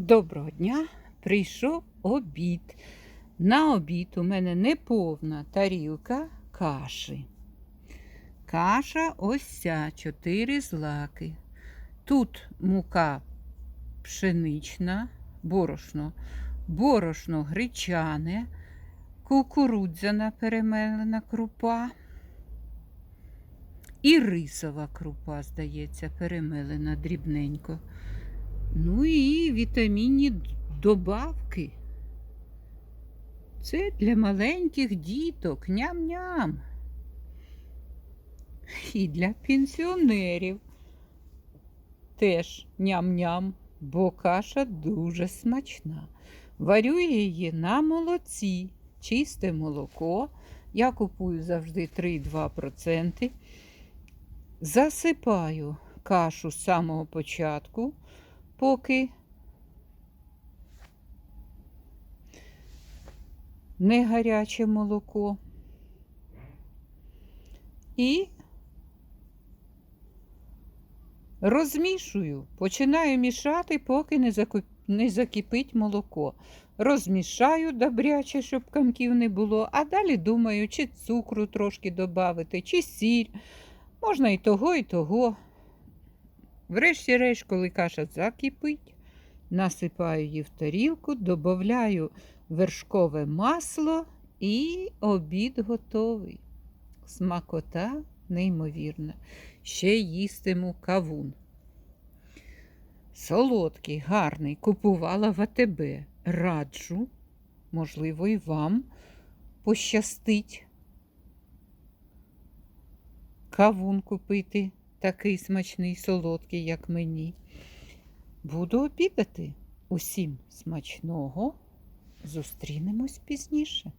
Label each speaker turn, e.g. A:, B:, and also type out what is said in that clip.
A: Доброго дня! Прийшов обід. На обід у мене неповна тарілка каші. Каша ось ця, чотири злаки. Тут мука пшенична, борошно, борошно гречане, кукурудзяна перемелена крупа. І рисова крупа, здається, перемелена дрібненько. Ну і вітамінні добавки. Це для маленьких діток, ням-ням. І для пенсіонерів теж ням-ням, бо каша дуже смачна. Варю її на молоці, чисте молоко. Я купую завжди 3,2%. Засипаю кашу з самого початку поки не гаряче молоко. І розмішую, починаю мішати, поки не, заку... не закипить молоко. Розмішаю добряче, щоб камків не було, а далі думаю, чи цукру трошки додати, чи сіль. Можна і того, і того. Врешті-решт, коли каша закипить, насипаю її в тарілку, додаю вершкове масло і обід готовий. Смакота неймовірна. Ще їстиму кавун. Солодкий, гарний, купувала в АТБ. Раджу, можливо, і вам пощастить кавун купити такий смачний, солодкий, як мені. Буду обідати. Усім смачного. Зустрінемось пізніше.